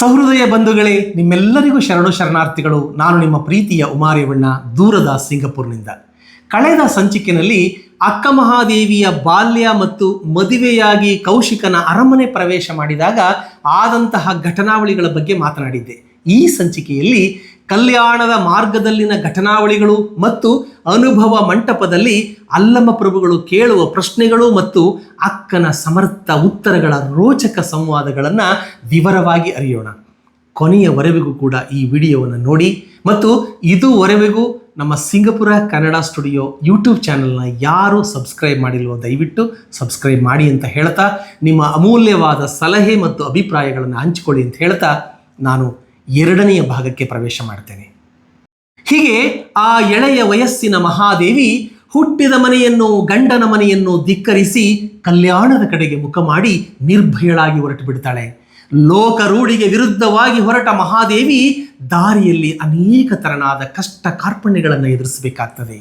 ಸಹೃದಯ ಬಂಧುಗಳೇ, ನಿಮ್ಮೆಲ್ಲರಿಗೂ ಶರಣು ಶರಣಾರ್ಥಿಗಳು. ನಾನು ನಿಮ್ಮ ಪ್ರೀತಿಯ ಉಮಾರೇವಣ್ಣ ದೂರದ ಸಿಂಗಪುರ್ನಿಂದ. ಕಳೆದ ಸಂಚಿಕೆಯಲ್ಲಿ ಅಕ್ಕ ಮಹಾದೇವಿಯ ಬಾಲ್ಯ ಮತ್ತು ಮದುವೆಯಾಗಿ ಕೌಶಿಕನ ಅರಮನೆ ಪ್ರವೇಶ ಮಾಡಿದಾಗ ಆದಂತಹ ಘಟನಾವಳಿಗಳ ಬಗ್ಗೆ ಮಾತನಾಡಿದ್ದೆ. ಈ ಸಂಚಿಕೆಯಲ್ಲಿ ಕಲ್ಯಾಣದ ಮಾರ್ಗದಲ್ಲಿನ ಘಟನಾವಳಿಗಳು ಮತ್ತು ಅನುಭವ ಮಂಟಪದಲ್ಲಿ ಅಲ್ಲಮ್ಮ ಪ್ರಭುಗಳು ಕೇಳುವ ಪ್ರಶ್ನೆಗಳು ಮತ್ತು ಅಕ್ಕನ ಸಮರ್ಥ ಉತ್ತರಗಳ ರೋಚಕ ಸಂವಾದಗಳನ್ನು ವಿವರವಾಗಿ ಅರಿಯೋಣ. ಕೊನೆಯವರೆಗೂ ಕೂಡ ಈ ವಿಡಿಯೋವನ್ನು ನೋಡಿ ಮತ್ತು ಇದುವರೆಗೂ ನಮ್ಮ ಸಿಂಗಪುರ ಕನ್ನಡ ಸ್ಟುಡಿಯೋ ಯೂಟ್ಯೂಬ್ ಚಾನಲ್ನ ಯಾರು ಸಬ್ಸ್ಕ್ರೈಬ್ ಮಾಡಿಲ್ವೋ ದಯವಿಟ್ಟು ಸಬ್ಸ್ಕ್ರೈಬ್ ಮಾಡಿ ಅಂತ ಹೇಳ್ತಾ, ನಿಮ್ಮ ಅಮೂಲ್ಯವಾದ ಸಲಹೆ ಮತ್ತು ಅಭಿಪ್ರಾಯಗಳನ್ನು ಹಂಚಿಕೊಳ್ಳಿ ಅಂತ ಹೇಳ್ತಾ, ನಾನು ಎರಡನೆಯ ಭಾಗಕ್ಕೆ ಪ್ರವೇಶ ಮಾಡ್ತೇನೆ. ಹೀಗೆ ಆ ಎಳೆಯ ವಯಸ್ಸಿನ ಮಹಾದೇವಿ ಹುಟ್ಟಿದ ಮನೆಯನ್ನು ಗಂಡನ ಮನೆಯನ್ನು ಧಿಕ್ಕರಿಸಿ ಕಲ್ಯಾಣದ ಕಡೆಗೆ ಮುಖ ಮಾಡಿ ನಿರ್ಭಯಳಾಗಿ ಹೊರಟು ಬಿಡ್ತಾಳೆ ಲೋಕ ರೂಢಿಗೆ ವಿರುದ್ಧವಾಗಿ ಹೊರಟ ಮಹಾದೇವಿ ದಾರಿಯಲ್ಲಿ ಅನೇಕ ತರನಾದ ಕಷ್ಟ ಕಾರ್ಪಣ್ಯಗಳನ್ನು ಎದುರಿಸಬೇಕಾಗ್ತದೆ.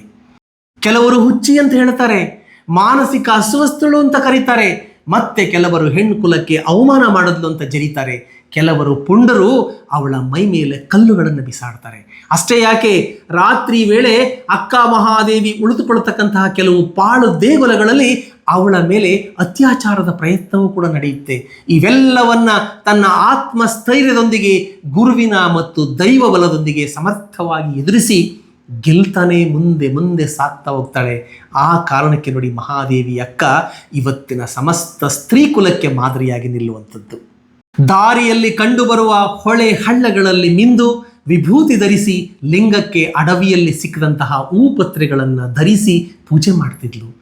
ಕೆಲವರು ಹುಚ್ಚಿ ಅಂತ ಹೇಳ್ತಾರೆ, ಮಾನಸಿಕ ಅಸ್ವಸ್ಥಳು ಅಂತ ಕರೀತಾರೆ, ಮತ್ತೆ ಕೆಲವರು ಹೆಣ್ಣು ಕುಲಕ್ಕೆ ಅವಮಾನ ಮಾಡಿದ್ಲು ಅಂತ ಜರೀತಾರೆ. ಕೆಲವರು ಪುಂಡರು ಅವಳ ಮೈ ಮೇಲೆ ಕಲ್ಲುಗಳನ್ನು ಬಿಸಾಡ್ತಾರೆ. ಅಷ್ಟೇ ಯಾಕೆ? ರಾತ್ರಿ ವೇಳೆ ಅಕ್ಕ ಮಹಾದೇವಿ ಉಳಿದುಕೊಳ್ಳತಕ್ಕಂತಹ ಕೆಲವು ಪಾಳು ದೇಗುಲಗಳಲ್ಲಿ ಅವಳ ಮೇಲೆ ಅತ್ಯಾಚಾರದ ಪ್ರಯತ್ನವೂ ಕೂಡ ನಡೆಯುತ್ತೆ. ಇವೆಲ್ಲವನ್ನ ತನ್ನ ಆತ್ಮಸ್ಥೈರ್ಯದೊಂದಿಗೆ, ಗುರುವಿನ ಮತ್ತು ದೈವ ಬಲದೊಂದಿಗೆ ಸಮರ್ಥವಾಗಿ ಎದುರಿಸಿ ಗೆಲ್ತಾನೆ ಮುಂದೆ ಮುಂದೆ ಸಾಕ್ತಾ ಹೋಗ್ತಾಳೆ. ಆ ಕಾರಣಕ್ಕೆ ನೋಡಿ ಮಹಾದೇವಿ ಅಕ್ಕ, ಇವತ್ತಿನ ಸಮಸ್ತ ಸ್ತ್ರೀ ಕುಲಕ್ಕೆ ಮಾದರಿಯಾಗಿ ನಿಲ್ಲುವಂಥದ್ದು. ದಾರಿಯಲ್ಲಿ ಕಂಡುಬರುವ ಹೊಳೆ ಹಳ್ಳಗಳಲ್ಲಿ ಮಿಂದು ವಿಭೂತಿ ಧರಿಸಿ ಲಿಂಗಕ್ಕೆ ಅಡವಿಯಲ್ಲಿ ಸಿಕ್ಕದಂತಹ ಹೂಪತ್ರೆಗಳನ್ನು ಧರಿಸಿ ಪೂಜೆ ಮಾಡ್ತಿದ್ಲು.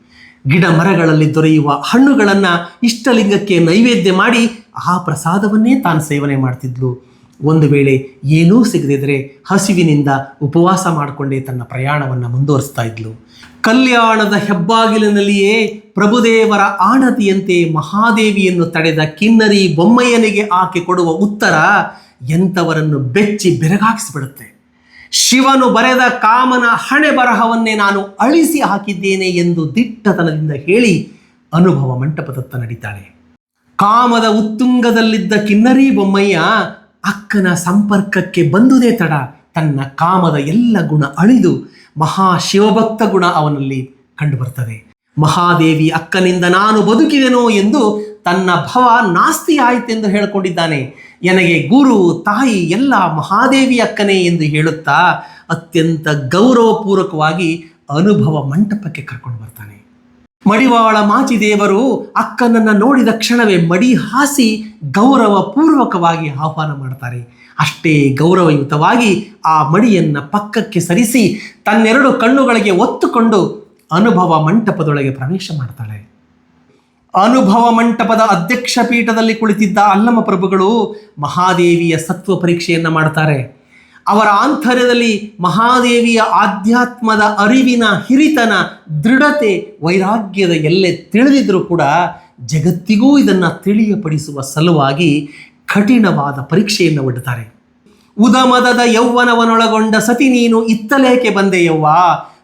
ಗಿಡ ಮರಗಳಲ್ಲಿ ದೊರೆಯುವ ಹಣ್ಣುಗಳನ್ನು ಇಷ್ಟಲಿಂಗಕ್ಕೆ ನೈವೇದ್ಯ ಮಾಡಿ ಆ ಪ್ರಸಾದವನ್ನೇ ತಾನು ಸೇವನೆ ಮಾಡ್ತಿದ್ಲು. ಒಂದು ವೇಳೆ ಏನೂ ಸಿಗದಿದ್ದರೆ ಹಸಿವಿನಿಂದ ಉಪವಾಸ ಮಾಡಿಕೊಂಡೇ ತನ್ನ ಪ್ರಯಾಣವನ್ನು ಮುಂದುವರಿಸ್ತಾ ಇದ್ಲು. ಕಲ್ಯಾಣದ ಹೆಬ್ಬಾಗಿಲಿನಲ್ಲಿಯೇ ಪ್ರಭುದೇವರ ಆಣತಿಯಂತೆ ಮಹಾದೇವಿಯನ್ನು ತಡೆದ ಕಿನ್ನರಿ ಬೊಮ್ಮಯ್ಯನಿಗೆ ಆಕೆ ಕೊಡುವ ಉತ್ತರ ಎಂಥವರನ್ನು ಬೆಚ್ಚಿ ಬೆರಗಾಗಿಸಿಬಿಡುತ್ತೆ ಶಿವನು ಬರೆದ ಕಾಮನ ಹಣೆ ಬರಹವನ್ನೇ ನಾನು ಅಳಿಸಿ ಹಾಕಿದ್ದೇನೆ ಎಂದು ದಿಟ್ಟತನದಿಂದ ಹೇಳಿ ಅನುಭವ ಮಂಟಪದತ್ತ ನಡೀತಾಳೆ. ಕಾಮದ ಉತ್ತುಂಗದಲ್ಲಿದ್ದ ಕಿನ್ನರಿ ಬೊಮ್ಮಯ್ಯ ಅಕ್ಕನ ಸಂಪರ್ಕಕ್ಕೆ ಬಂದುದೇ ತಡ. ತನ್ನ ಕಾಮದ ಎಲ್ಲ ಗುಣ ಅಳಿದು ಮಹಾ ಶಿವಭಕ್ತ ಗುಣ ಅವನಲ್ಲಿ ಕಂಡುಬರ್ತದೆ. ಮಹಾದೇವಿ ಅಕ್ಕನಿಂದ ನಾನು ಬದುಕಿದೆನೋ ಎಂದು ತನ್ನ ಭವ ನಾಸ್ತಿ ಆಯಿತೆಂದು ಹೇಳಿಕೊಂಡಿದ್ದಾನೆ. ನನಗೆ ಗುರು, ತಾಯಿ ಎಲ್ಲ ಮಹಾದೇವಿ ಅಕ್ಕನೇ ಎಂದು ಹೇಳುತ್ತಾ ಅತ್ಯಂತ ಗೌರವಪೂರ್ವಕವಾಗಿ ಅನುಭವ ಮಂಟಪಕ್ಕೆ ಕರ್ಕೊಂಡು ಬರ್ತಾನೆ. ಮಡಿವಾಳ ಮಾಚಿದೇವರು ಅಕ್ಕನನ್ನು ನೋಡಿದ ಕ್ಷಣವೇ ಮಡಿ ಹಾಸಿ ಗೌರವ ಪೂರ್ವಕವಾಗಿ ಆಹ್ವಾನ ಮಾಡ್ತಾರೆ. ಅಷ್ಟೇ ಗೌರವಯುತವಾಗಿ ಆ ಮಡಿಯನ್ನು ಪಕ್ಕಕ್ಕೆ ಸರಿಸಿ ತನ್ನೆರಡು ಕಣ್ಣುಗಳಿಗೆ ಒತ್ತುಕೊಂಡು ಅನುಭವ ಮಂಟಪದೊಳಗೆ ಪ್ರವೇಶ ಮಾಡ್ತಾಳೆ. ಅನುಭವ ಮಂಟಪದ ಅಧ್ಯಕ್ಷ ಪೀಠದಲ್ಲಿ ಕುಳಿತಿದ್ದ ಅಲ್ಲಮ್ಮ ಪ್ರಭುಗಳು ಮಹಾದೇವಿಯ ಸತ್ವ ಪರೀಕ್ಷೆಯನ್ನು ಮಾಡ್ತಾರೆ. ಅವರ ಆಂತರ್ಯದಲ್ಲಿ ಮಹಾದೇವಿಯ ಆಧ್ಯಾತ್ಮದ ಅರಿವಿನ ಹಿರಿತನ, ದೃಢತೆ, ವೈರಾಗ್ಯದ ಎಲ್ಲೆ ತಿಳಿದಿದ್ರೂ ಕೂಡ ಜಗತ್ತಿಗೂ ಇದನ್ನು ತಿಳಿಯಪಡಿಸುವ ಸಲುವಾಗಿ ಕಠಿಣವಾದ ಪರೀಕ್ಷೆಯನ್ನು ಒಡ್ಡುತ್ತಾರೆ ಉದಮದದ ಯೌವನವನೊಳಗೊಂಡ ಸತಿ ನೀನು ಇತ್ತಲೇಕೆ ಬಂದೆಯವ್ವ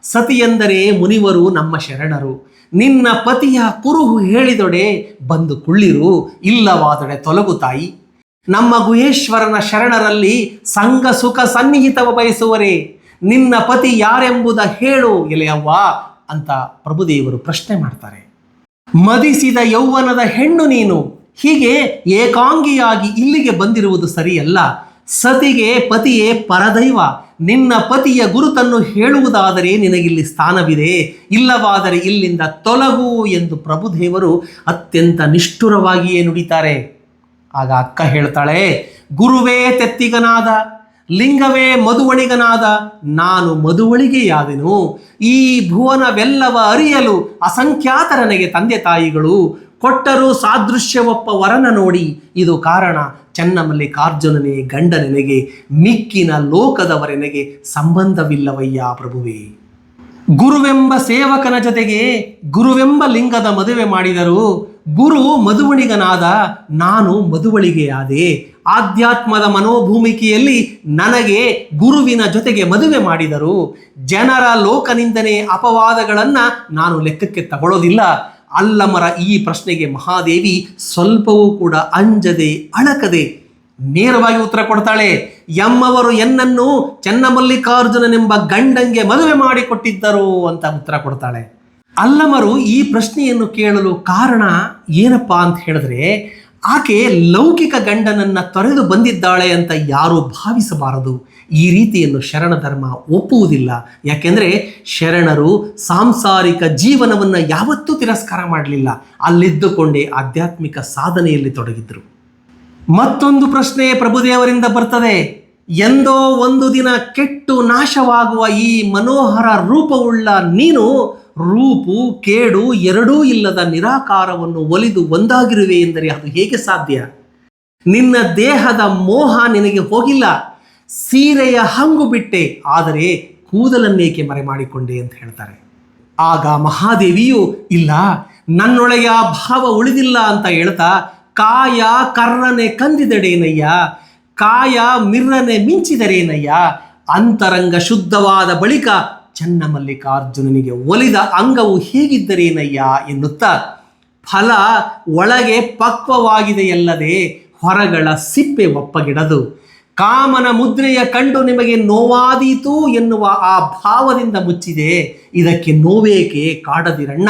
ಸತಿಯೆಂದರೆ ಮುನಿವರು ನಮ್ಮ ಶರಣರು. ನಿನ್ನ ಪತಿಯ ಕುರುಹು ಹೇಳಿದೊಡೆ ಬಂದು ಕುಳ್ಳಿರು, ಇಲ್ಲವಾದೊಡೆ ತೊಲಗು ತಾಯಿ. ನಮ್ಮ ಗುಹೇಶ್ವರನ ಶರಣರಲ್ಲಿ ಸಂಘ ಸುಖ ಸನ್ನಿಹಿತವ ಬಯಸುವರೇ, ನಿನ್ನ ಪತಿ ಯಾರೆಂಬುದ ಹೇಳು ಎಲೆಯವ್ವ ಅಂತ ಪ್ರಭುದೇವರು ಪ್ರಶ್ನೆ ಮಾಡ್ತಾರೆ. ಮದಿಸಿದ ಯೌವನದ ಹೆಣ್ಣು ನೀನು, ಹೀಗೆ ಏಕಾಂಗಿಯಾಗಿ ಇಲ್ಲಿಗೆ ಬಂದಿರುವುದು ಸರಿಯಲ್ಲ. ಸತಿಗೆ ಪತಿಯೇ ಪರದೈವ, ನಿನ್ನ ಪತಿಯ ಗುರುತನ್ನು ಹೇಳುವುದಾದರೆ ನಿನಗಿಲ್ಲಿ ಸ್ಥಾನವಿದೆ, ಇಲ್ಲವಾದರೆ ಇಲ್ಲಿಂದ ತೊಲಗು ಎಂದು ಪ್ರಭುದೇವರು ಅತ್ಯಂತ ನಿಷ್ಠುರವಾಗಿಯೇ ನುಡಿತಾರೆ. ಆಗ ಅಕ್ಕ ಹೇಳ್ತಾಳೆ, ಗುರುವೇ ತೆತ್ತಿಗನಾದ, ಲಿಂಗವೇ ಮಧುವಣಿಗನಾದ, ನಾನು ಮಧುವಳಿಗೆಯಾದೆನು. ಈ ಭುವನವೆಲ್ಲವ ಅರಿಯಲು ಅಸಂಖ್ಯಾತ ನನಗೆ ತಂದೆ ತಾಯಿಗಳು. ಕೊಟ್ಟರು ಸಾದೃಶ್ಯವೊಪ್ಪ ವರನ ನೋಡಿ, ಇದು ಕಾರಣ ಚನ್ನಮಲ್ಲಿಕಾರ್ಜುನನೇ ಗಂಡನೆನೆಗೆ, ಮಿಕ್ಕಿನ ಲೋಕದವರೆನೆಗೆ ಸಂಬಂಧವಿಲ್ಲವಯ್ಯ ಪ್ರಭುವೇ. ಗುರುವೆಂಬ ಸೇವಕನ ಜೊತೆಗೆ ಗುರುವೆಂಬ ಲಿಂಗದ ಮದುವೆ ಮಾಡಿದರು. ಗುರು ಮಧುವಣಿಗನಾದ ನಾನು ಮಧುವಳಿಗೆಯಾದೆ. ಆಧ್ಯಾತ್ಮದ ಮನೋಭೂಮಿಕೆಯಲ್ಲಿ ನನಗೆ ಗುರುವಿನ ಜೊತೆಗೆ ಮದುವೆ ಮಾಡಿದರು. ಜನರ ಲೋಕನಿಂದನೆ ಅಪವಾದಗಳನ್ನು ನಾನು ಲೆಕ್ಕಕ್ಕೆ ತಗೊಳ್ಳೋದಿಲ್ಲ. ಅಲ್ಲಮರ ಈ ಪ್ರಶ್ನೆಗೆ ಮಹಾದೇವಿ ಸ್ವಲ್ಪವೂ ಕೂಡ ಅಂಜದೆ ಅಣಕದೆ ನೇರವಾಗಿ ಉತ್ತರ ಕೊಡ್ತಾಳೆ ಎಮ್ಮವರು ಎನ್ನನ್ನು ಚೆನ್ನಮಲ್ಲಿಕಾರ್ಜುನನೆಂಬ ಗಂಡಂಗೆ ಮದುವೆ ಮಾಡಿಕೊಟ್ಟಿದ್ದರು ಅಂತ ಉತ್ತರ ಕೊಡ್ತಾಳೆ. ಅಲ್ಲಮರು ಈ ಪ್ರಶ್ನೆಯನ್ನು ಕೇಳಲು ಕಾರಣ ಏನಪ್ಪ ಅಂತ ಹೇಳಿದ್ರೆ, ಆಕೆ ಲೌಕಿಕ ಗಂಡನನ್ನ ತೊರೆದು ಬಂದಿದ್ದಾಳೆ ಅಂತ ಯಾರೂ ಭಾವಿಸಬಾರದು. ಈ ರೀತಿಯನ್ನು ಶರಣ ಧರ್ಮ ಒಪ್ಪುವುದಿಲ್ಲ. ಯಾಕೆಂದ್ರೆ ಶರಣರು ಸಾಂಸಾರಿಕ ಜೀವನವನ್ನು ಯಾವತ್ತೂ ತಿರಸ್ಕಾರ ಮಾಡಲಿಲ್ಲ. ಅಲ್ಲಿದ್ದುಕೊಂಡೇ ಆಧ್ಯಾತ್ಮಿಕ ಸಾಧನೆಯಲ್ಲಿ ತೊಡಗಿದ್ರು. ಮತ್ತೊಂದು ಪ್ರಶ್ನೆ ಪ್ರಭುದೇವರಿಂದ ಬರ್ತದೆ. ಎಂದೋ ಒಂದು ದಿನ ಕೆಟ್ಟು ನಾಶವಾಗುವ ಈ ಮನೋಹರ ರೂಪವುಳ್ಳ ನೀನು ರೂಪು, ಕೇಡು ಎರಡೂ ಇಲ್ಲದ ನಿರಾಕಾರವನ್ನು ಒಲಿದು ಒಂದಾಗಿರುವೆ ಎಂದರೆ ಅದು ಹೇಗೆ ಸಾಧ್ಯ? ನಿನ್ನ ದೇಹದ ಮೋಹ ನಿನಗೆ ಹೋಗಿಲ್ಲ. ಸೀರೆಯ ಹಂಗು ಬಿಟ್ಟೆ. ಆದರೆ ಕೂದಲನ್ನೇಕೆ ಮರೆ ಮಾಡಿಕೊಂಡೆ ಅಂತ ಹೇಳ್ತಾರೆ. ಆಗ ಮಹಾದೇವಿಯು, ಇಲ್ಲ, ನನ್ನೊಳಗೆ ಆ ಭಾವ ಉಳಿದಿಲ್ಲ ಅಂತ ಹೇಳ್ತಾ, ಕಾಯ ಕರ್ರನೆ ಕಂದಿದಡೇನಯ್ಯ, ಕಾಯ ಮಿರ್ರನೆ ಮಿಂಚಿದರೇನಯ್ಯ, ಅಂತರಂಗ ಶುದ್ಧವಾದ ಬಳಿಕ ಚನ್ನಮಲ್ಲಿಕಾರ್ಜುನನಿಗೆ ಒಲಿದ ಅಂಗವು ಹೀಗಿದ್ದರೇನಯ್ಯ ಎನ್ನುತ್ತಾ, ಫಲ ಒಳಗೆ ಪಕ್ವವಾಗಿದೆಯಲ್ಲದೆ ಹೊರಗಳ ಸಿಪ್ಪೆ ಒಪ್ಪಗಿಡದು. ಕಾಮನ ಮುದ್ರೆಯ ಕಂಡು ನಿಮಗೆ ನೋವಾದೀತು ಎನ್ನುವ ಆ ಭಾವದಿಂದ ಮುಚ್ಚಿದೆ. ಇದಕ್ಕೆ ನೋವೇಕೆ ಕಾಡದಿರಣ್ಣ?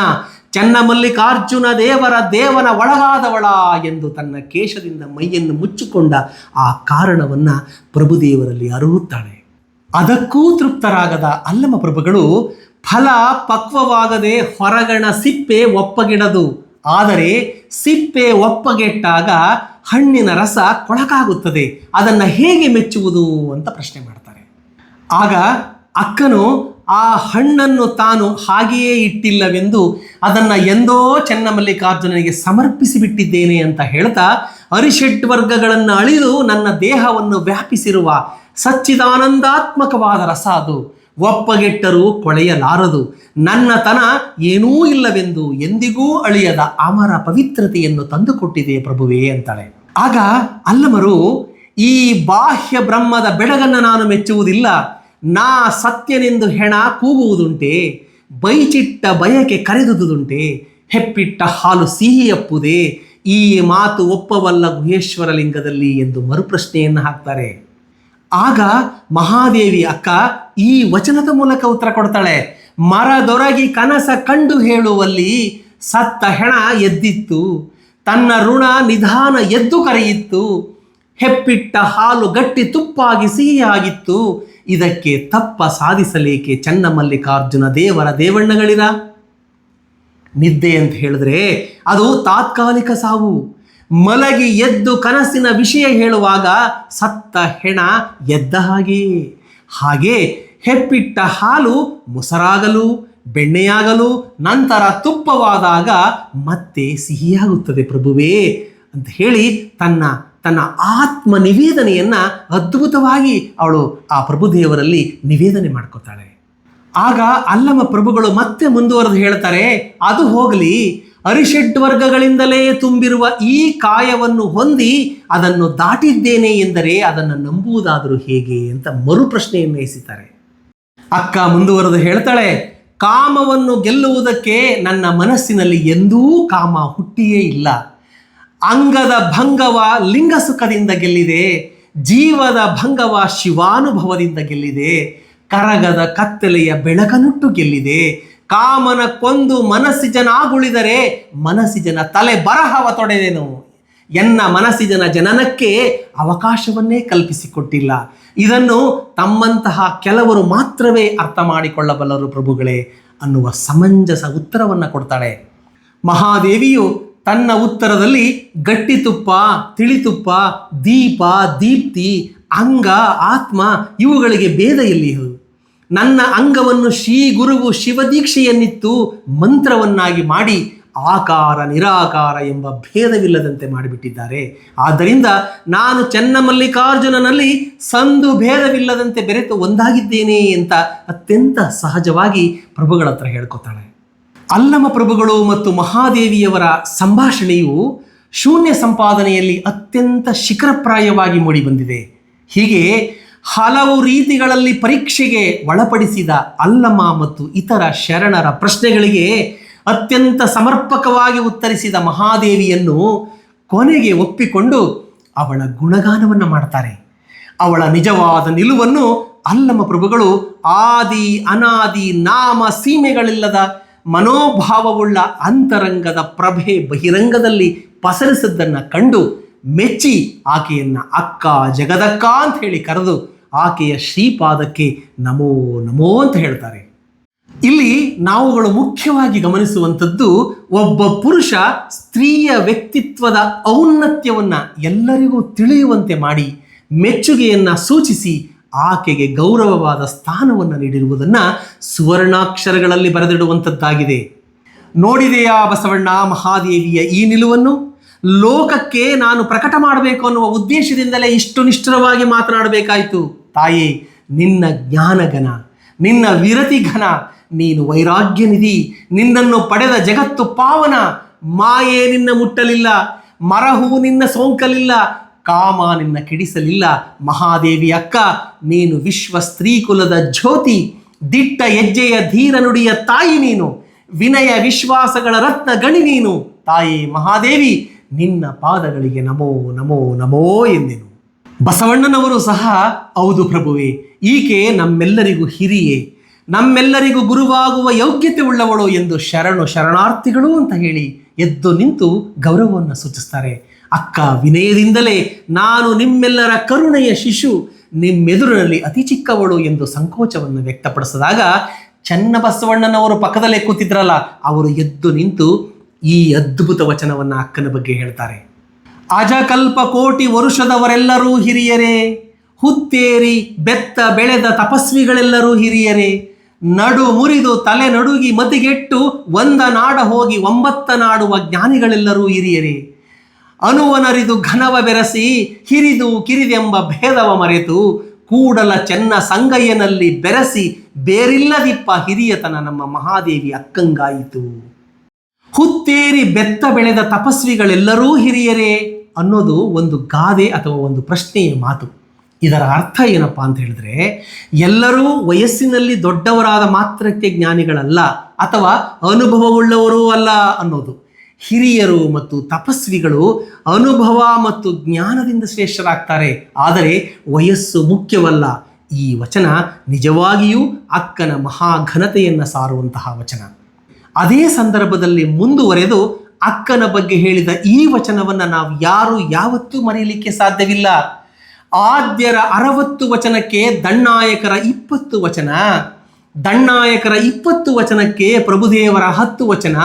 ಚನ್ನಮಲ್ಲಿಕಾರ್ಜುನ ದೇವರ ದೇವನ ಒಳಗಾದವಳ ಎಂದು ತನ್ನ ಕೇಶದಿಂದ ಮೈಯನ್ನು ಮುಚ್ಚಿಕೊಂಡ ಆ ಕಾರಣವನ್ನ ಪ್ರಭುದೇವರಲ್ಲಿ ಅರುಹುತ್ತಾಳೆ ಅದಕ್ಕೂ ತೃಪ್ತರಾಗದ ಅಲ್ಲಮ ಪ್ರಭುಗಳು ಫಲ ಪಕ್ವವಾಗದೆ ಹೊರಗಣ ಸಿಪ್ಪೆ ಒಪ್ಪಗಿಡದು. ಆದರೆ ಸಿಪ್ಪೆ ಒಪ್ಪಗೆಟ್ಟಾಗ ಹಣ್ಣಿನ ರಸ ಕೊಳಕಾಗುತ್ತದೆ. ಅದನ್ನು ಹೇಗೆ ಮೆಚ್ಚುವುದು ಅಂತ ಪ್ರಶ್ನೆ ಮಾಡ್ತಾರೆ. ಆಗ ಅಕ್ಕನು ಆ ಹಣ್ಣನ್ನು ತಾನು ಹಾಗೆಯೇ ಇಟ್ಟಿಲ್ಲವೆಂದು ಅದನ್ನು ಎಂದೋ ಚೆನ್ನಮಲ್ಲಿಕಾರ್ಜುನನಿಗೆ ಸಮರ್ಪಿಸಿ ಬಿಟ್ಟಿದ್ದೇನೆ ಅಂತ ಹೇಳ್ತಾ ಅರಿಷಡ್ ವರ್ಗಗಳನ್ನು ಅಳಿದು ನನ್ನ ದೇಹವನ್ನು ವ್ಯಾಪಿಸಿರುವ ಸಚ್ಚಿದಾನಂದಾತ್ಮಕವಾದ ರಸ ಅದು. ಒಪ್ಪಗೆಟ್ಟರೂ ಕೊಳೆಯಲಾರದು. ನನ್ನತನ ಏನೂ ಇಲ್ಲವೆಂದು ಎಂದಿಗೂ ಅಳಿಯದ ಅಮರ ಪವಿತ್ರತೆಯನ್ನು ತಂದುಕೊಟ್ಟಿದೆ ಪ್ರಭುವೇ ಅಂತಾಳೆ. ಆಗ ಅಲ್ಲಮರು, ಈ ಬಾಹ್ಯ ಬ್ರಹ್ಮದ ಬೆಡಗನ್ನು ನಾನು ಮೆಚ್ಚುವುದಿಲ್ಲ. ನಾ ಸತ್ಯನೆಂದು ಹೆಣ ಕೂಗುವುದುಂಟೆ. ಬೈಚಿಟ್ಟ ಬಯಕೆ ಕರೆದುದುಂಟೆ ಹೆಪ್ಪಿಟ್ಟ ಹಾಲು ಸಿಹಿಯಪ್ಪುದೇ ಈ ಮಾತು ಒಪ್ಪವಲ್ಲ ಗುಹೇಶ್ವರ ಲಿಂಗದಲ್ಲಿ ಎಂದು ಮರುಪ್ರಶ್ನೆಯನ್ನು ಹಾಕ್ತಾರೆ. ಆಗ ಮಹಾದೇವಿ ಅಕ್ಕ ಈ ವಚನದ ಮೂಲಕ ಉತ್ತರ ಕೊಡ್ತಾಳೆ. ಮರದೊರಗಿ ಕನಸ ಕಂಡು ಹೇಳುವಲ್ಲಿ ಸತ್ತ ಹೆಣ ಎದ್ದಿತ್ತು. ತನ್ನ ಋಣ ನಿಧಾನ ಎದ್ದು ಕರೆಯಿತ್ತು. ಹೆಪ್ಪಿಟ್ಟ ಹಾಲು ಗಟ್ಟಿ ತುಪ್ಪಾಗಿ ಸಿಹಿಯಾಗಿತ್ತು. ಇದಕ್ಕೆ ತಪ್ಪ ಸಾಧಿಸಲೇಕೆ ಚನ್ನಮಲ್ಲಿಕಾರ್ಜುನ ದೇವರ ದೇವಣ್ಣಗಳಿರ? ನಿದ್ದೆ ಅಂತ ಹೇಳಿದ್ರೆ ಅದು ತಾತ್ಕಾಲಿಕ ಸಾವು. ಮಲಗಿ ಎದ್ದು ಕನಸಿನ ವಿಷಯ ಹೇಳುವಾಗ ಸತ್ತ ಹೆಣ ಎದ್ದ ಹಾಗೆ. ಹಾಗೆ ಹೆಪ್ಪಿಟ್ಟ ಹಾಲು ಮೊಸರಾಗಲು, ಬೆಣ್ಣೆಯಾಗಲು, ನಂತರ ತುಪ್ಪವಾದಾಗ ಮತ್ತೆ ಸಿಹಿಯಾಗುತ್ತದೆ ಪ್ರಭುವೇ ಅಂತ ಹೇಳಿ ತನ್ನ ತನ್ನ ಆತ್ಮ ನಿವೇದನೆಯನ್ನು ಅದ್ಭುತವಾಗಿ ಅವಳು ಆ ಪ್ರಭುದೇವರಲ್ಲಿ ನಿವೇದನೆ ಮಾಡ್ಕೋತಾಳೆ. ಆಗ ಅಲ್ಲಮ ಪ್ರಭುಗಳು ಮತ್ತೆ ಮುಂದುವರೆದು ಹೇಳ್ತಾರೆ, ಅದು ಹೋಗಲಿ ಅರಿಷಡ್ ವರ್ಗಗಳಿಂದಲೇ ತುಂಬಿರುವ ಈ ಕಾಯವನ್ನು ಹೊಂದಿ ಅದನ್ನು ದಾಟಿದ್ದೇನೆ ಎಂದರೆ ಅದನ್ನು ನಂಬುವುದಾದರೂ ಹೇಗೆ ಅಂತ ಮರುಪ್ರಶ್ನೆಯನ್ನು ಎಸಿತಾರೆ. ಅಕ್ಕ ಮುಂದುವರೆದು ಹೇಳ್ತಾಳೆ, ಕಾಮವನ್ನು ಗೆಲ್ಲುವುದಕ್ಕೆ ನನ್ನ ಮನಸ್ಸಿನಲ್ಲಿ ಎಂದೂ ಕಾಮ ಹುಟ್ಟಿಯೇ ಇಲ್ಲ. ಅಂಗದ ಭಂಗವ ಲಿಂಗ ಸುಖದಿಂದ ಗೆಲ್ಲಿದೆ, ಜೀವದ ಭಂಗವ ಶಿವಾನುಭವದಿಂದ ಗೆಲ್ಲಿದೆ, ಕರಗದ ಕತ್ತಲೆಯ ಬೆಳಕನುಟ್ಟು ಗೆಲ್ಲಿದೆ ಕಾಮನ ಕೊಂದು ಮನಸ್ಸಿಜನಾಗುಳಿದರೆ ಮನಸ್ಸಿಜನ ತಲೆ ಬರಹವ ತೊಡೆದೇನು. ಎನ್ನ ಮನಸ್ಸಿಜನ ಜನನಕ್ಕೆ ಅವಕಾಶವನ್ನೇ ಕಲ್ಪಿಸಿಕೊಟ್ಟಿಲ್ಲ. ಇದನ್ನು ತಮ್ಮಂತಹ ಕೆಲವರು ಮಾತ್ರವೇ ಅರ್ಥ ಮಾಡಿಕೊಳ್ಳಬಲ್ಲರು ಪ್ರಭುಗಳೇ ಅನ್ನುವ ಸಮಂಜಸ ಉತ್ತರವನ್ನು ಕೊಡ್ತಾಳೆ. ಮಹಾದೇವಿಯು ತನ್ನ ಉತ್ತರದಲ್ಲಿ ಗಟ್ಟಿ ತುಪ್ಪ ತಿಳಿತುಪ್ಪ, ದೀಪ, ದೀಪ್ತಿ, ಅಂಗ, ಆತ್ಮ ಇವುಗಳಿಗೆ ಭೇದ ಎಲ್ಲಿಯದು ನನ್ನ ಅಂಗವನ್ನು ಶ್ರೀ ಗುರುವು ಶಿವದೀಕ್ಷೆಯನ್ನಿತ್ತು ಮಂತ್ರವನ್ನಾಗಿ ಮಾಡಿ ಆಕಾರ ನಿರಾಕಾರ ಎಂಬ ಭೇದವಿಲ್ಲದಂತೆ ಮಾಡಿಬಿಟ್ಟಿದ್ದಾರೆ. ಆದ್ದರಿಂದ ನಾನು ಚೆನ್ನಮಲ್ಲಿಕಾರ್ಜುನನಲ್ಲಿ ಸಂದು ಭೇದವಿಲ್ಲದಂತೆ ಬೆರೆತು ಒಂದಾಗಿದ್ದೇನೆ ಅಂತ ಅತ್ಯಂತ ಸಹಜವಾಗಿ ಪ್ರಭುಗಳ ಹತ್ರ ಹೇಳ್ಕೊತಾಳೆ. ಅಲ್ಲಮ ಪ್ರಭುಗಳು ಮತ್ತು ಮಹಾದೇವಿಯವರ ಸಂಭಾಷಣೆಯು ಶೂನ್ಯ ಸಂಪಾದನೆಯಲ್ಲಿ ಅತ್ಯಂತ ಶಿಖರಪ್ರಾಯವಾಗಿ ಮೂಡಿಬಂದಿದೆ. ಹೀಗೆ ಹಲವು ರೀತಿಗಳಲ್ಲಿ ಪರೀಕ್ಷೆಗೆ ಒಳಪಡಿಸಿದ ಅಲ್ಲಮ ಮತ್ತು ಇತರ ಶರಣರ ಪ್ರಶ್ನೆಗಳಿಗೆ ಅತ್ಯಂತ ಸಮರ್ಪಕವಾಗಿ ಉತ್ತರಿಸಿದ ಮಹಾದೇವಿಯನ್ನು ಕೊನೆಗೆ ಒಪ್ಪಿಕೊಂಡು ಅವಳ ಗುಣಗಾನವನ್ನು ಮಾಡ್ತಾರೆ. ಅವಳ ನಿಜವಾದ ನಿಲುವನ್ನು ಅಲ್ಲಮ ಪ್ರಭುಗಳು ಆದಿ, ಅನಾದಿ, ನಾಮ ಸೀಮೆಗಳಿಲ್ಲದ ಮನೋಭಾವವುಳ್ಳ ಅಂತರಂಗದ ಪ್ರಭೆ ಬಹಿರಂಗದಲ್ಲಿ ಪಸರಿಸಿದ್ದನ್ನು ಕಂಡು ಮೆಚ್ಚಿ ಆಕೆಯನ್ನು ಅಕ್ಕ ಜಗದಕ್ಕ ಅಂತ ಹೇಳಿ ಕರೆದು ಆಕೆಯ ಶ್ರೀಪಾದಕ್ಕೆ ನಮೋ ನಮೋ ಅಂತ ಹೇಳ್ತಾರೆ. ಇಲ್ಲಿ ನಾವುಗಳು ಮುಖ್ಯವಾಗಿ ಗಮನಿಸುವಂಥದ್ದು ಒಬ್ಬ ಪುರುಷ ಸ್ತ್ರೀಯ ವ್ಯಕ್ತಿತ್ವದ ಔನ್ನತ್ಯವನ್ನು ಎಲ್ಲರಿಗೂ ತಿಳಿಯುವಂತೆ ಮಾಡಿ ಮೆಚ್ಚುಗೆಯನ್ನು ಸೂಚಿಸಿ ಆಕೆಗೆ ಗೌರವವಾದ ಸ್ಥಾನವನ್ನು ನೀಡಿರುವುದನ್ನು ಸುವರ್ಣಾಕ್ಷರಗಳಲ್ಲಿ ಬರೆದಿಡುವಂಥದ್ದಾಗಿದೆ. ನೋಡಿದೆಯಾ ಬಸವಣ್ಣ ಮಹಾದೇವಿಯ ಈ ನಿಲುವನ್ನು? ಲೋಕಕ್ಕೆ ನಾನು ಪ್ರಕಟ ಮಾಡಬೇಕು ಅನ್ನುವ ಉದ್ದೇಶದಿಂದಲೇ ಇಷ್ಟು ನಿಷ್ಠರವಾಗಿ ಮಾತನಾಡಬೇಕಾಯಿತು. ತಾಯೇ, ನಿನ್ನ ಜ್ಞಾನಘನ, ನಿನ್ನ ವಿರತಿ ಘನ ನೀನು ವೈರಾಗ್ಯ ನಿಧಿ ನಿನ್ನನ್ನು ಪಡೆದ ಜಗತ್ತು ಪಾವನ, ಮಾಯೆ ನಿನ್ನ ಮುಟ್ಟಲಿಲ್ಲ, ಮರಹೂ ನಿನ್ನ ಸೋಂಕಲಿಲ್ಲ, ಕಾಮ ನಿನ್ನ ಕೆಡಿಸಲಿಲ್ಲ, ಮಹಾದೇವಿ ಅಕ್ಕ, ನೀನು ವಿಶ್ವ ಸ್ತ್ರೀಕುಲದ ಜ್ಯೋತಿ, ದಿಟ್ಟ ಹೆಜ್ಜೆಯ ಧೀರ ನುಡಿಯ ತಾಯಿ ನೀನು, ವಿನಯ ವಿಶ್ವಾಸಗಳ ರತ್ನ ಗಣಿ ನೀನು, ತಾಯಿ ಮಹಾದೇವಿ, ನಿನ್ನ ಪಾದಗಳಿಗೆ ನಮೋ ನಮೋ ನಮೋ ಎಂದೆನು. ಬಸವಣ್ಣನವರು ಸಹ, ಹೌದು ಪ್ರಭುವೆ, ಈಕೆ ನಮ್ಮೆಲ್ಲರಿಗೂ ಹಿರಿಯೇ, ನಮ್ಮೆಲ್ಲರಿಗೂ ಗುರುವಾಗುವ ಯೋಗ್ಯತೆ ಉಳ್ಳವಳು ಎಂದು ಶರಣು ಶರಣಾರ್ಥಿಗಳು ಅಂತ ಹೇಳಿ ಎದ್ದು ನಿಂತು ಗೌರವವನ್ನು ಸೂಚಿಸ್ತಾರೆ. ಅಕ್ಕ ವಿನಯದಿಂದಲೇ ನಾನು ನಿಮ್ಮೆಲ್ಲರ ಕರುಣೆಯ ಶಿಶು, ನಿಮ್ಮೆದುರಿನಲ್ಲಿ ಅತಿ ಚಿಕ್ಕವಳು ಎಂದು ಸಂಕೋಚವನ್ನು ವ್ಯಕ್ತಪಡಿಸಿದಾಗ ಚನ್ನಬಸವಣ್ಣನವರು ಪಕ್ಕದಲ್ಲೇ ಕೂತಿದ್ರಲ್ಲ, ಅವರು ಎದ್ದು ನಿಂತು ಈ ಅದ್ಭುತ ವಚನವನ್ನು ಅಕ್ಕನ ಬಗ್ಗೆ ಹೇಳ್ತಾರೆ. ಅಜಕಲ್ಪ ಕೋಟಿ ವರುಷದವರೆಲ್ಲರೂ ಹಿರಿಯರೇ, ಹುತ್ತೇರಿ ಬೆತ್ತ ಬೆಳೆದ ತಪಸ್ವಿಗಳೆಲ್ಲರೂ ಹಿರಿಯರೇ, ನಡು ಮುರಿದು ತಲೆ ನಡುಗಿ ಮತಿಗೆಟ್ಟು ಒಂದ ನಾಡ ಹೋಗಿ ಒಂಬತ್ತ ನಾಡುವ ಜ್ಞಾನಿಗಳೆಲ್ಲರೂ ಹಿರಿಯರೇ. ಅನುವನರಿದು ಘನವ ಬೆರೆಸಿ ಹಿರಿದು ಕಿರಿದೆಂಬ ಭೇದವ ಮರೆತು ಕೂಡಲ ಚೆನ್ನ ಸಂಗಯ್ಯನಲ್ಲಿ ಬೆರೆಸಿ ಬೇರಿಲ್ಲದಿಪ್ಪ ಹಿರಿಯತನ ನಮ್ಮ ಮಹಾದೇವಿ ಅಕ್ಕಂಗಾಯಿತು. ಹುತ್ತೇರಿ ಬೆತ್ತ ಬೆಳೆದ ತಪಸ್ವಿಗಳೆಲ್ಲರೂ ಹಿರಿಯರೇ ಅನ್ನೋದು ಒಂದು ಗಾದೆ ಅಥವಾ ಒಂದು ಪ್ರಶ್ನೆಯ ಮಾತು. ಇದರ ಅರ್ಥ ಏನಪ್ಪ ಅಂತ ಹೇಳಿದ್ರೆ, ಎಲ್ಲರೂ ವಯಸ್ಸಿನಲ್ಲಿ ದೊಡ್ಡವರಾದ ಮಾತ್ರಕ್ಕೆ ಜ್ಞಾನಿಗಳಲ್ಲ ಅಥವಾ ಅನುಭವವುಳ್ಳವರೂ ಅಲ್ಲ ಅನ್ನೋದು. ಹಿರಿಯರು ಮತ್ತು ತಪಸ್ವಿಗಳು ಅನುಭವ ಮತ್ತು ಜ್ಞಾನದಿಂದ ಶ್ರೇಷ್ಠರಾಗ್ತಾರೆ. ಆದರೆ ವಯಸ್ಸು ಮುಖ್ಯವಲ್ಲ. ಈ ವಚನ ನಿಜವಾಗಿಯೂ ಅಕ್ಕನ ಮಹಾಘನತೆಯನ್ನು ಸಾರುವಂತಹ ವಚನ. ಅದೇ ಸಂದರ್ಭದಲ್ಲಿ ಮುಂದುವರೆದು ಅಕ್ಕನ ಬಗ್ಗೆ ಹೇಳಿದ ಈ ವಚನವನ್ನು ನಾವು ಯಾರು ಯಾವತ್ತೂ ಮರೆಯಲಿಕ್ಕೆ ಸಾಧ್ಯವಿಲ್ಲ. ಆದ್ಯರ ಅರವತ್ತು ವಚನಕ್ಕೆ ದಣ್ಣಾಯಕರ ಇಪ್ಪತ್ತು ವಚನ, ದಣ್ಣಾಯಕರ ಇಪ್ಪತ್ತು ವಚನಕ್ಕೆ ಪ್ರಭುದೇವರ ಹತ್ತು ವಚನ,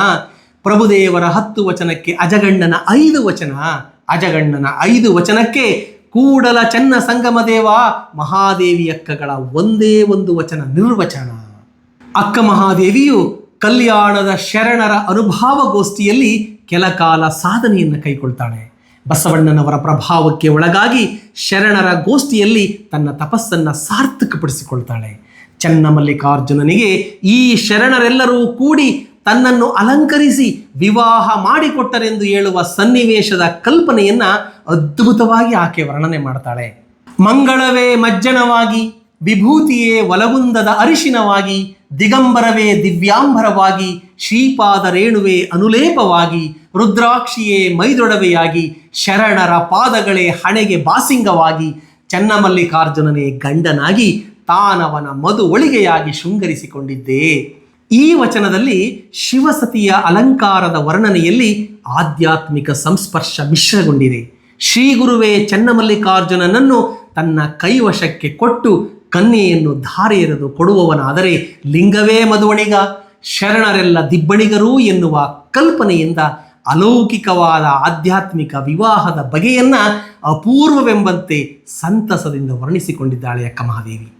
ಪ್ರಭುದೇವರ ಹತ್ತು ವಚನಕ್ಕೆ ಅಜಗಣ್ಣನ ಐದು ವಚನ, ಅಜಗಣ್ಣನ ಐದು ವಚನಕ್ಕೆ ಕೂಡಲ ಚೆನ್ನ ಸಂಗಮದೇವ ಮಹಾದೇವಿ ಅಕ್ಕಗಳ ಒಂದೇ ಒಂದು ವಚನ ನಿರ್ವಚನ. ಅಕ್ಕ ಮಹಾದೇವಿಯು ಕಲ್ಯಾಣದ ಶರಣರ ಅನುಭಾವಗೋಷ್ಠಿಯಲ್ಲಿ ಕೆಲ ಕಾಲ ಸಾಧನೆಯನ್ನು ಕೈಗೊಳ್ತಾಳೆ. ಬಸವಣ್ಣನವರ ಪ್ರಭಾವಕ್ಕೆ ಒಳಗಾಗಿ ಶರಣರ ಗೋಷ್ಠಿಯಲ್ಲಿ ತನ್ನ ತಪಸ್ಸನ್ನು ಸಾರ್ಥಕಪಡಿಸಿಕೊಳ್ತಾಳೆ. ಚನ್ನಮಲ್ಲಿಕಾರ್ಜುನನಿಗೆ ಈ ಶರಣರೆಲ್ಲರೂ ಕೂಡಿ ತನ್ನನ್ನು ಅಲಂಕರಿಸಿ ವಿವಾಹ ಮಾಡಿಕೊಟ್ಟರೆಂದು ಹೇಳುವ ಸನ್ನಿವೇಶದ ಕಲ್ಪನೆಯನ್ನ ಅದ್ಭುತವಾಗಿ ಆಕೆ ವರ್ಣನೆ ಮಾಡ್ತಾಳೆ. ಮಂಗಳವೇ ಮಜ್ಜನವಾಗಿ ವಿಭೂತಿಯೇ ಒಲಗುಂದದ ಅರಿಶಿನವಾಗಿ, ದಿಗಂಬರವೇ ದಿವ್ಯಾಂಬರವಾಗಿ, ಶ್ರೀಪಾದ ರೇಣುವೆ ಅನುಲೇಪವಾಗಿ, ರುದ್ರಾಕ್ಷಿಯೇ ಮೈದೊಡವೆಯಾಗಿ, ಶರಣರ ಪಾದಗಳೇ ಹಣೆಗೆ ಬಾಸಿಂಗವಾಗಿ, ಚನ್ನಮಲ್ಲಿಕಾರ್ಜುನನೇ ಗಂಡನಾಗಿ ತಾನವನ ಮಧು ಒಳಿಗೆಯಾಗಿ ಶೃಂಗರಿಸಿಕೊಂಡಿದ್ದೆ. ಈ ವಚನದಲ್ಲಿ ಶಿವಸತಿಯ ಅಲಂಕಾರದ ವರ್ಣನೆಯಲ್ಲಿ ಆಧ್ಯಾತ್ಮಿಕ ಸಂಸ್ಪರ್ಶ ಮಿಶ್ರಗೊಂಡಿದೆ. ಶ್ರೀ ಗುರುವೇ ಚನ್ನಮಲ್ಲಿಕಾರ್ಜುನನನ್ನು ತನ್ನ ಕೈವಶಕ್ಕೆ ಕೊಟ್ಟು ಕನ್ಯೆಯನ್ನು ಧಾರೆ ಎರೆದು ಕೊಡುವವನಾದರೆ ಲಿಂಗವೇ ಮದುವಣಿಗ ಶರಣರೆಲ್ಲ ದಿಬ್ಬಣಿಗರು ಎನ್ನುವ ಕಲ್ಪನೆಯಿಂದ ಅಲೌಕಿಕವಾದ ಆಧ್ಯಾತ್ಮಿಕ ವಿವಾಹದ ಬಗೆಯನ್ನ ಅಪೂರ್ವವೆಂಬಂತೆ ಸಂತಸದಿಂದ ವರ್ಣಿಸಿಕೊಂಡಿದ್ದಾಳೆ ಅಕ್ಕ ಮಹಾದೇವಿ.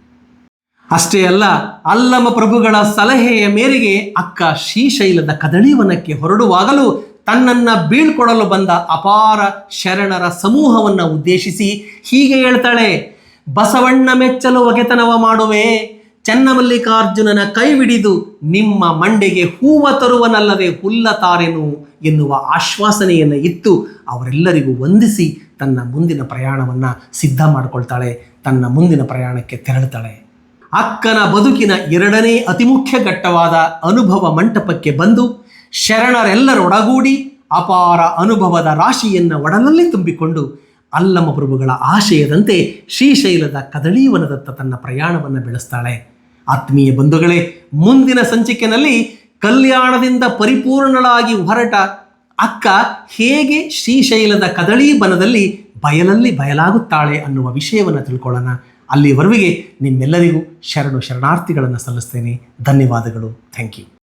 ಅಷ್ಟೇ ಅಲ್ಲ, ಅಲ್ಲಮ ಪ್ರಭುಗಳ ಸಲಹೆಯ ಮೇರೆಗೆ ಅಕ್ಕ ಶ್ರೀಶೈಲದ ಕದಳಿವನಕ್ಕೆ ಹೊರಡುವಾಗಲೂ ತನ್ನನ್ನ ಬೀಳ್ಕೊಡಲು ಬಂದ ಅಪಾರ ಶರಣರ ಸಮೂಹವನ್ನ ಉದ್ದೇಶಿಸಿ ಹೀಗೆ ಹೇಳ್ತಾಳೆ ಬಸವಣ್ಣ ಮೆಚ್ಚಲು ಒಗೆತನವ ಮಾಡುವೆ. ಚನ್ನಮಲ್ಲಿಕಾರ್ಜುನನ ಕೈವಿಡಿದು ನಿಮ್ಮ ಮಂಡೆಗೆ ಹೂವ ತರುವನಲ್ಲದೆ ಹುಲ್ಲ ತಾರೆನು ಎನ್ನುವ ಆಶ್ವಾಸನೆಯನ್ನು ಇತ್ತು ಅವರೆಲ್ಲರಿಗೂ ವಂದಿಸಿ ತನ್ನ ಮುಂದಿನ ಪ್ರಯಾಣವನ್ನು ಸಿದ್ಧ ಮಾಡಿಕೊಳ್ತಾಳೆ. ತನ್ನ ಮುಂದಿನ ಪ್ರಯಾಣಕ್ಕೆ ತೆರಳುತ್ತಾಳೆ. ಅಕ್ಕನ ಬದುಕಿನ ಎರಡನೇ ಅತಿ ಮುಖ್ಯ ಘಟ್ಟವಾದ ಅನುಭವ ಮಂಟಪಕ್ಕೆ ಬಂದು ಶರಣರೆಲ್ಲರೊಡಗೂಡಿ ಅಪಾರ ಅನುಭವದ ರಾಶಿಯನ್ನು ಒಡಲಲ್ಲಿ ತುಂಬಿಕೊಂಡು ಅಲ್ಲಮ ಪ್ರಭುಗಳ ಆಶಯದಂತೆ ಶ್ರೀಶೈಲದ ಕದಳೀವನದತ್ತ ತನ್ನ ಪ್ರಯಾಣವನ್ನು ಬೆಳೆಸ್ತಾಳೆ. ಆತ್ಮೀಯ ಬಂಧುಗಳೇ, ಮುಂದಿನ ಸಂಚಿಕೆನಲ್ಲಿ ಕಲ್ಯಾಣದಿಂದ ಪರಿಪೂರ್ಣಳಾಗಿ ಹೊರಟ ಅಕ್ಕ ಹೇಗೆ ಶ್ರೀಶೈಲದ ಕದಳೀವನದಲ್ಲಿ ಬಯಲಲ್ಲಿ ಬಯಲಾಗುತ್ತಾಳೆ ಅನ್ನುವ ವಿಷಯವನ್ನು ತಿಳ್ಕೊಳ್ಳೋಣ. ಅಲ್ಲಿವರೆಗೆ ನಿಮ್ಮೆಲ್ಲರಿಗೂ ಶರಣು ಶರಣಾರ್ಥಿಗಳನ್ನು ಸಲ್ಲಿಸ್ತೇನೆ. ಧನ್ಯವಾದಗಳು. Thank you.